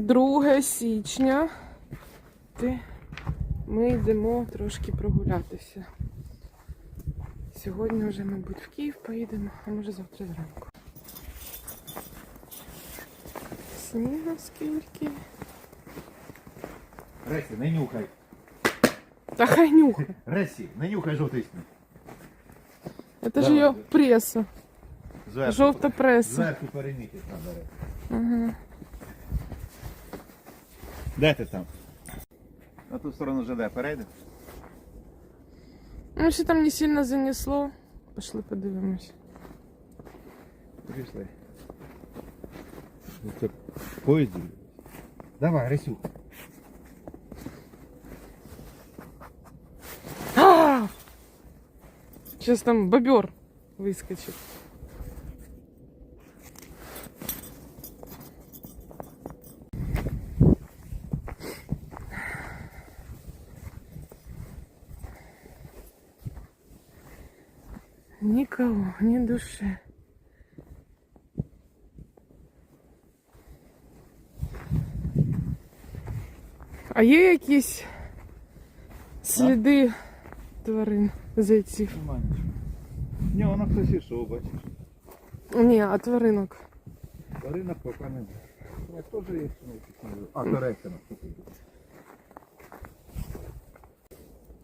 2 січня. Ми йдемо трошки прогулятися. Сьогодні вже, мабуть, в Київ поїдемо, а може завтра зранку. Сніга скільки. Ресі, не нюхай. Та хай нюхай. Ресі, не нюхай жовтий сніг. Це ж її преса. Жовта преса. Зверху перемітить треба. Ага. Де ти там? На ту сторону вже де, перейде? Ну, ще там не сильно занесло. Пішли подивимось. Пішли. Це поїзд. Давай, Ресю. А! Сейчас там бобер выскочит. Ни души. А є якісь сліди тварин зайців? Нема нічого. Ні, воно хтось ішов, бачиш. Ні, а тваринок. Ринок поки не. Я теж є. такі. А, коректно.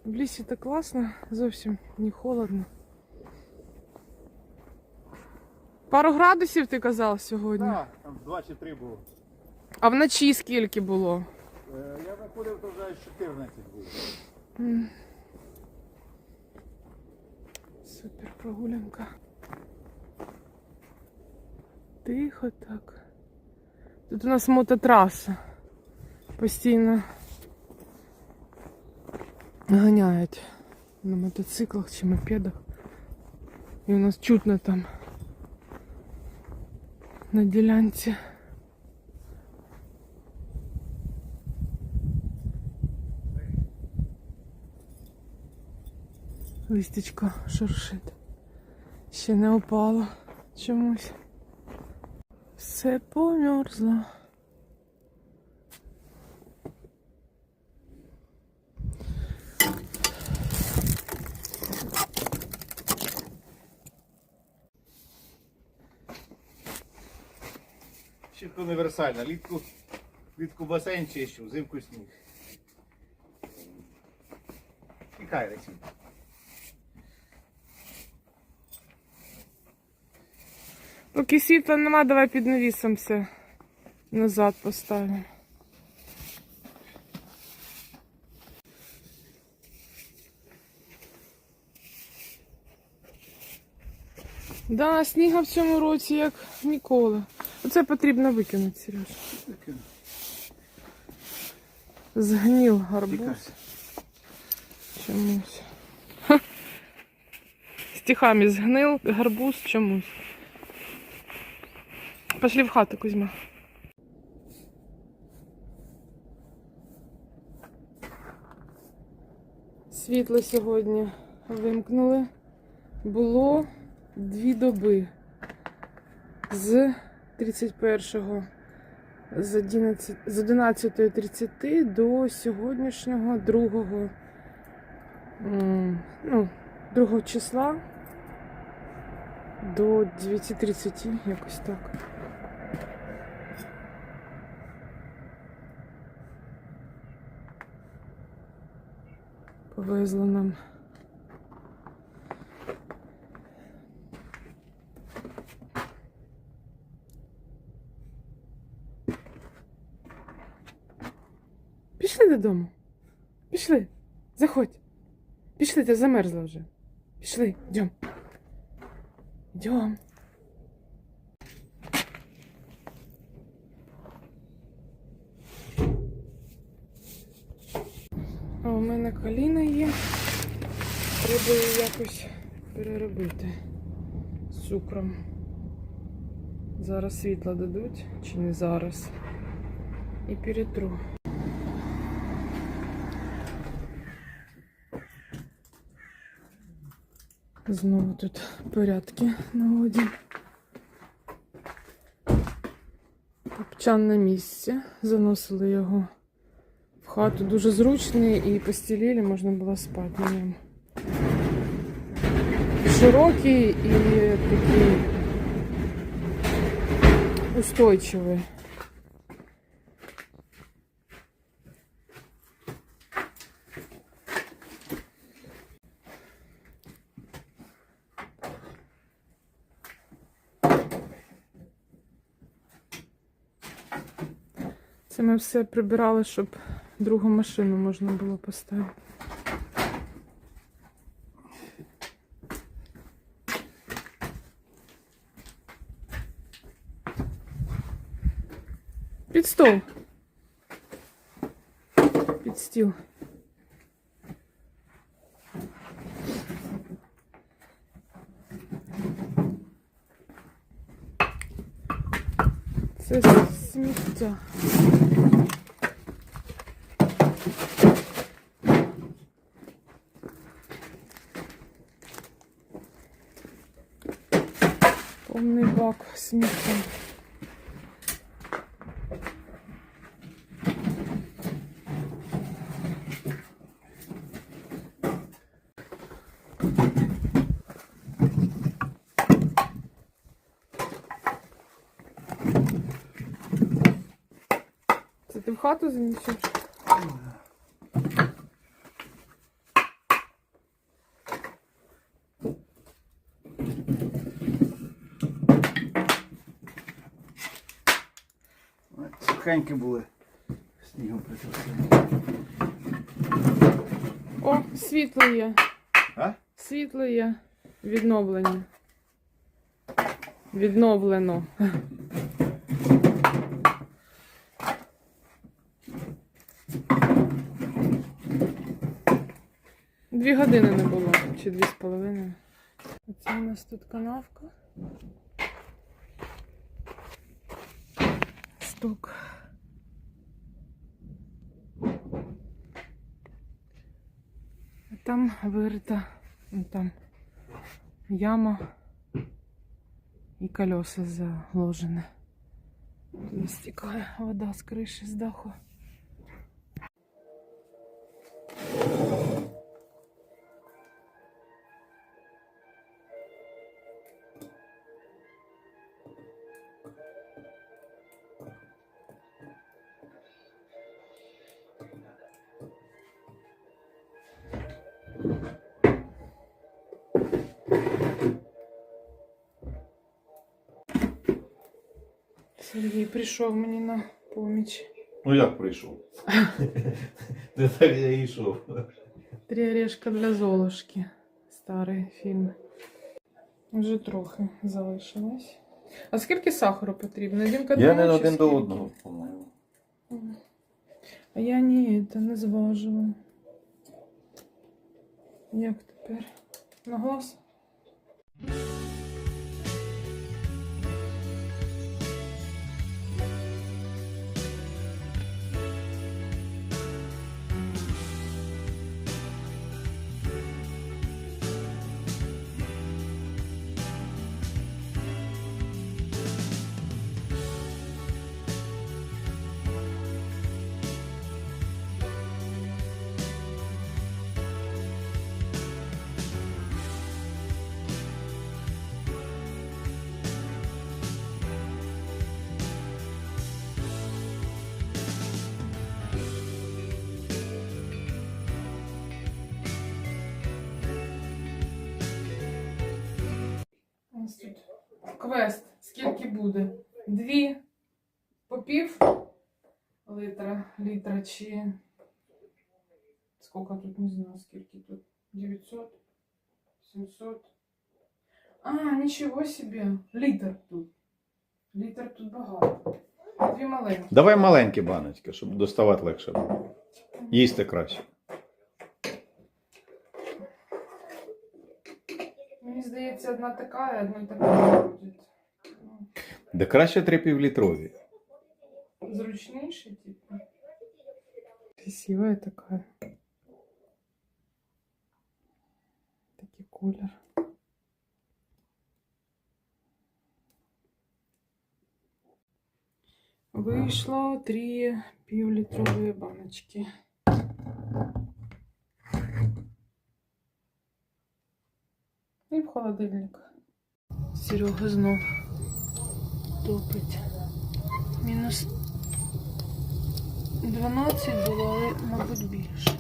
В лісі так класно, зовсім не холодно. Пару градусів ти казав сьогодні. Так, там 2 чи 3 було. А вночі скільки було? Е, Я виходив, то вже 14 було. Супер прогулянка. Тихо так. Тут у нас мототраса. Постійно ганяють на мотоциклах чи мопедах. І у нас чутно там на ділянці. Листечко шуршить. Ще не опало чомусь. Все померзло. Універсальна. Літку, літку басейн чищу, взимку сніг. Тікай, Ресі. Поки світла нема, давай під навісом все назад поставимо. Да, сніга в цьому році як ніколи. Оце потрібно викинути, Сереж. Згнів гарбуз. Чомусь. Ха. Стихами згнив гарбуз чомусь. Пошли в хату, Кузьма. Світло сьогодні вимкнули. Було дві доби. З 31-го з 11 з 11.30 до сьогоднішнього 2 ну, 2 числа до 9.30, якось так. Повезло нам. Пішли додому. Пішли. Заходь. Пішли, ти замерзла вже. Пішли, йдем. Йдем. А у мене коліна є. Треба її якось переробити з цукром. Зараз світло дадуть, чи не зараз. І перетру. Знову тут порядки наводять. Чан на місці. Заносили його в хату. Дуже зручний і постілілі можна було спати на ньому. Широкий і такий устойчивий. Ми все прибирали, щоб другу машину можна було поставити. Під стол. Під стіл. Це сміття. Бак сміття. Це ти в хату занесеш? Сухенькі були. Снігом притягли. О, світло є. А? Світло є. Відновлення. Відновлено. Дві години не було, чи дві з половиною. Оце у нас тут канавка. Стук. Там вирита, ну, там яма і колеса заложені. Стікає вода з криші, з даху. Сергій прийшов мені на поміч. Ну як прийшов? Не так я йшов. Три орешка для Золушки. Старий фільм. Вже трохи залишилось. А скільки сахару потрібно? К Я не один до одного, по-моєму. А я ні, це не зважила. Як тепер? На глаз? Ось квест. Скільки буде? Дві по пів литра, літра чи скільки тут не знаю, скільки тут? 900? 700? А, нічого собі. Літр тут. Літр тут багато. Дві маленькі. Давай маленькі баночки, щоб доставати легше було. Їсти краще. здається, одна така, і одна така буде. Ну, Де краще три півлітрові. Зручніше, типу. Красивая такая. Такий колір. Вийшло три півлітрові баночки. Холодильник. Серега знов топить. Мінус 12 було, але, мабуть, більше.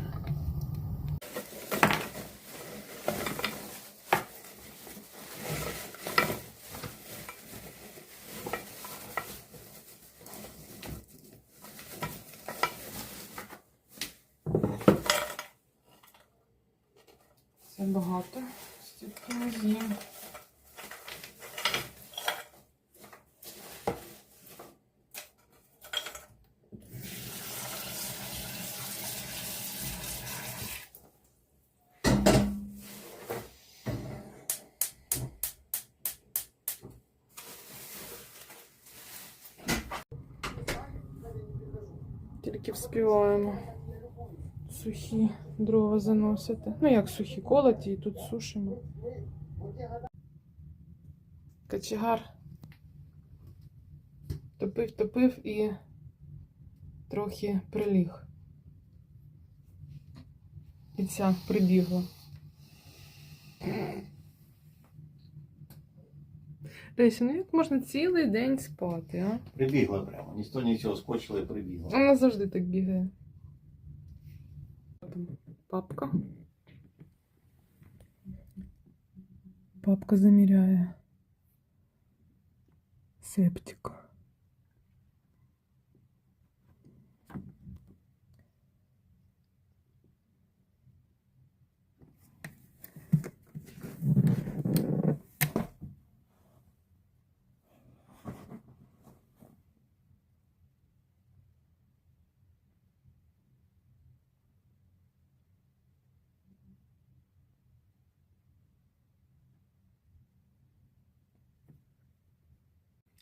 Це багато. Стільки не з'їм. Тільки вспіваємо сухі Дрова заносити. Ну, як сухі колоті, і тут сушимо. Качегар топив, топив і трохи приліг. І ця прибігла. Леся, ну як можна цілий день спати, а? Прибігла прямо. Ніхто нічого скочила і прибігла. Вона завжди так бігає. Папка. Папка заміряє. Септик.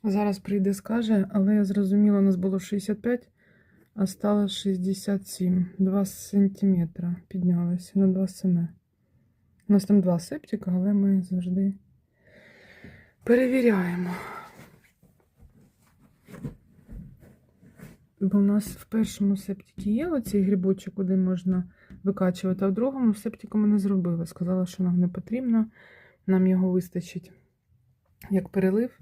Зараз прийде, скаже, але я зрозуміла, у нас було 65, а стало 67. 2 сантиметра піднялося на 2 см. У нас там два септика, але ми завжди перевіряємо. Бо у нас в першому септикі є оцей грибочок, куди можна викачувати, а в другому септику ми не зробили. Сказала, що нам не потрібно, нам його вистачить як перелив.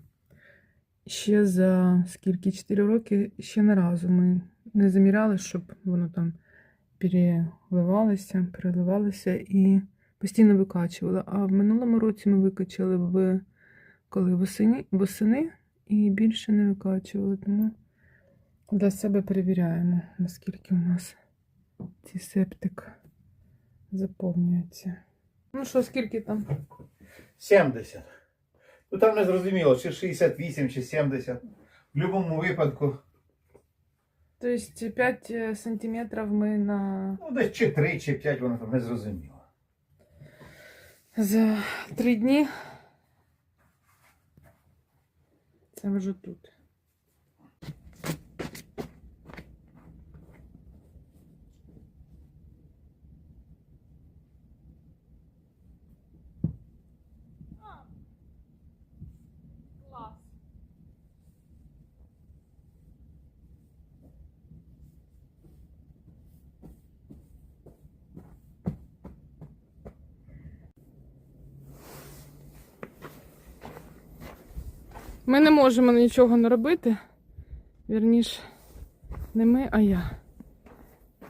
Ще за скільки 4 роки ще не разу ми не заміряли, щоб воно там переливалося, переливалося і постійно викачувало. А в минулому році ми викачали в коли восени, восени і більше не викачували. Тому для себе перевіряємо, наскільки у нас цей септик заповнюється. Ну що, скільки там? 70. Ну там не зрозуміло, чи 68, чи 70. В будь-якому випадку, Тобто 5 сантиметрів ми на ну десь чи 3, чи 5, воно там не зрозуміло. За три дні. Це вже тут. Ми не можемо нічого не робити. Вірніш, не ми, а я.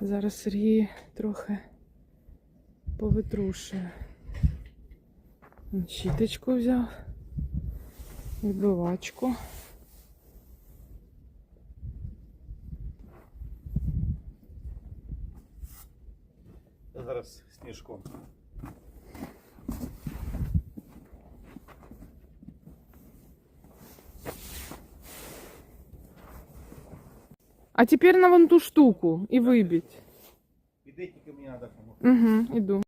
Зараз Сергій трохи повитрушує. Щіточку взяв, відбивачку. Зараз сніжком. А тепер на вон ту штуку і вибіть. Іди тільки мені треба допомогти. Угу, іду.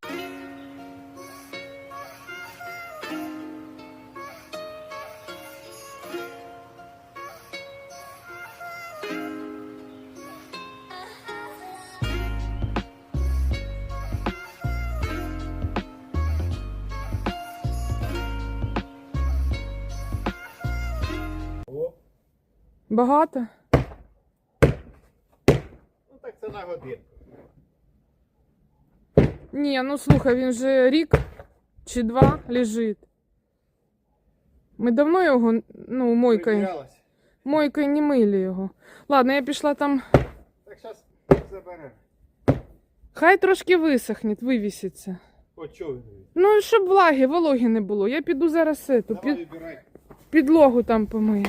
О, Багато? Годинку. Ні, ну слухай, він вже рік чи два лежить. Ми давно його, ну, мойкою, мойкою не мили його. Ладно, я пішла там. Так зараз заберемо. Хай трошки висохне, вивіситься. О, чого він? Ну, щоб влаги, вологи не було. Я піду зараз ету, Давай під, вибирай. підлогу там помию.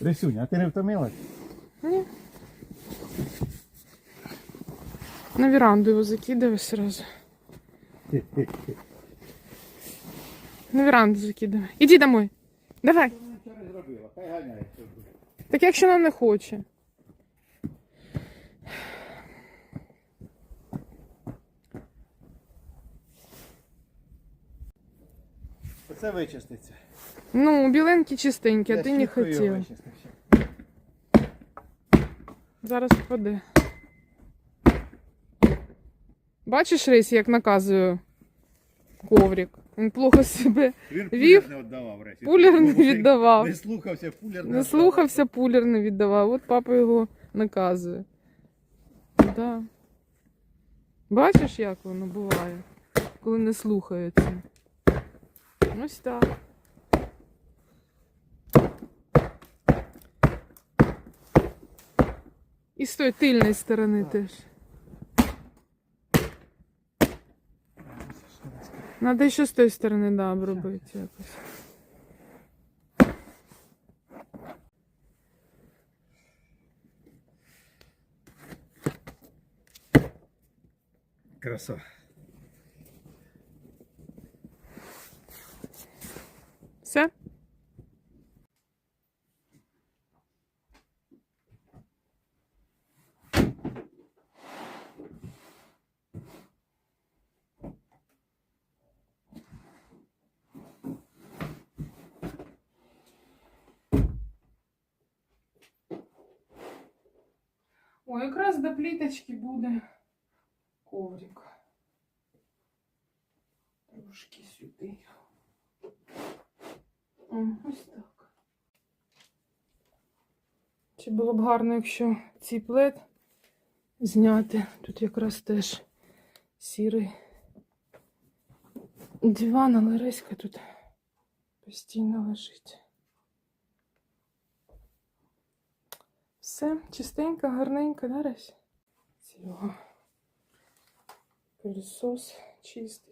Рисюня, а ти не втомилась? Ні. На веранду його закидывай сразу. На веранду закидывай. Іди домой. Давай. Так якщо вона не хоче. Оце вичиститься. Ну, біленькі чистенькі, а ти не хотів. Зараз впаде. Бачиш рейс, як наказую коврик. Він плохо себе Вів. пулер не віддавав речі. пулер не віддавав. Не слухався, пулер не Не слухався, пулер не віддавав. От папа його наказує. Да. Бачиш, як воно буває, коли не слухаються. Ось так. І з тої тильної сторони теж. Надо ще з тої сторони, да, обробити якось. Краса. Все? О, якраз до пліточки буде коврик. Трошки сюди. Ось так. Чи було б гарно, якщо цей плед зняти. Тут якраз теж сірий диван, але Реська тут постійно лежить. Все, чистенько, гарненько, да, цього пилісос чистить.